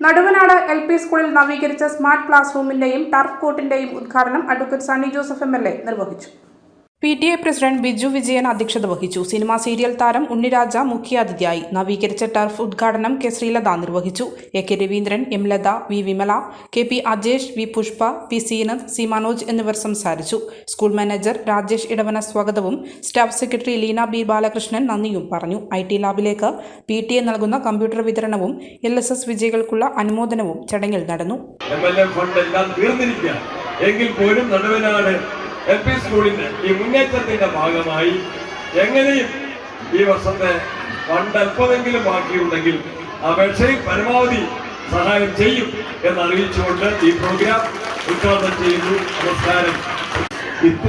Naduvanad L P സ്കൂളിൽ നവീകരിച്ച smart class റൂമിന്റെയും ടർഫ് കോർട്ടിന്റെയും ഉദ്ഘാടനം advocate Sunny Joseph M L A നിർവഹിച്ചു. P T A president Biju Vijayan അധ്യക്ഷത വഹിച്ചു. സിനിമാ സീരിയൽ താരം ഉണ്ണിരാജ മുഖ്യാതിഥിയായി നവീകരിച്ച ടർഫ് ഉദ്ഘാടനം കെ ശ്രീലത നിർവഹിച്ചു. A K Raveendran M Latha V Vimala K P Ajesh V Pushpa P Seenath C Manoj എന്നിവർ സംസാരിച്ചു. സ്കൂൾ മാനേജർ രാജേഷ് ഇടവന സ്വാഗതവും staff secretary Leena B Balakrishnan നന്ദിയും പറഞ്ഞു. ഐ ടി ലാബിലേക്ക് പി ടി എ നൽകുന്ന കമ്പ്യൂട്ടർ വിതരണവും എൽ എസ് എസ് വിജയികൾക്കുള്ള അനുമോദനവും ചടങ്ങിൽ നടന്നു. എങ്കിൽ പോലും നടുവനാട് എൽ പി സ്കൂളിന്റെ ഈ മുന്നേറ്റത്തിന്റെ ഭാഗമായി എങ്ങനെയും ഈ വർഷത്തെ ഫണ്ട് അല്പമെങ്കിലും ബാക്കിയുണ്ടെങ്കിൽ അപേക്ഷയിൽ പരമാവധി സഹായം ചെയ്യും എന്ന് അറിയിച്ചുകൊണ്ട് ഈ പ്രോഗ്രാം ഉദ്ഘാടനം ചെയ്യുന്നു. നമസ്കാരം.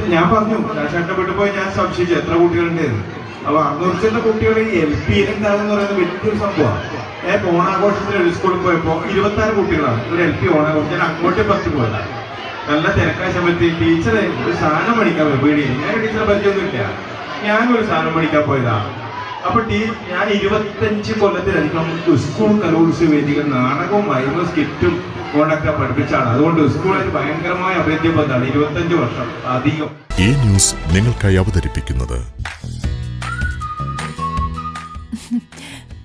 ഞാൻ പറഞ്ഞു ഞാൻ ചട്ടപ്പെട്ടു പോയി ഞാൻ സംശയിച്ചു എത്ര കുട്ടികളുണ്ടായിരുന്നു അപ്പൊ അറുന്നൂറ് കുട്ടികളെ ഈ എൽ പി ഉണ്ടാകുന്ന പറയുന്നത് വലിയൊരു സംഭവമാണ് ഞാൻ ഇപ്പൊ ഓണാഘോഷത്തിൽ ഒരു സ്കൂളിൽ പോയപ്പോ ഇരുപത്തി ആറ് കുട്ടികളാണ്. ഒരു എൽ പി ഓണാഘോഷം ഞാൻ അങ്ങോട്ട് ബസ് പോയതാണ് നല്ല തിരക്കായ സമയത്ത് ടീച്ചറെ ഒരു സാധനം മേടിക്കാൻ പോയി. പേടി. ഞാൻ ടീച്ചറെ പരിചയമൊന്നുമില്ല. ഞാനൊരു സാധനം മേടിക്കാൻ പോയതാണ് അപ്പൊ ടീ ഞാൻ ഇരുപത്തഞ്ച് കൊല്ലത്തിലധികം സ്കൂൾ കലോത്സവ വേദികൾ നാടകവും മരുന്നും സ്കിറ്റും കൊണ്ടൊക്കെ പഠിപ്പിച്ചാണ് അതുകൊണ്ട് സ്കൂളിൽ ഭയങ്കരമായ അഭേദ്യബന്ധമാണ് ഇരുപത്തഞ്ച് വർഷം അധികം. ഈ ന്യൂസ് നിങ്ങൾക്കായി അവതരിപ്പിക്കുന്നത്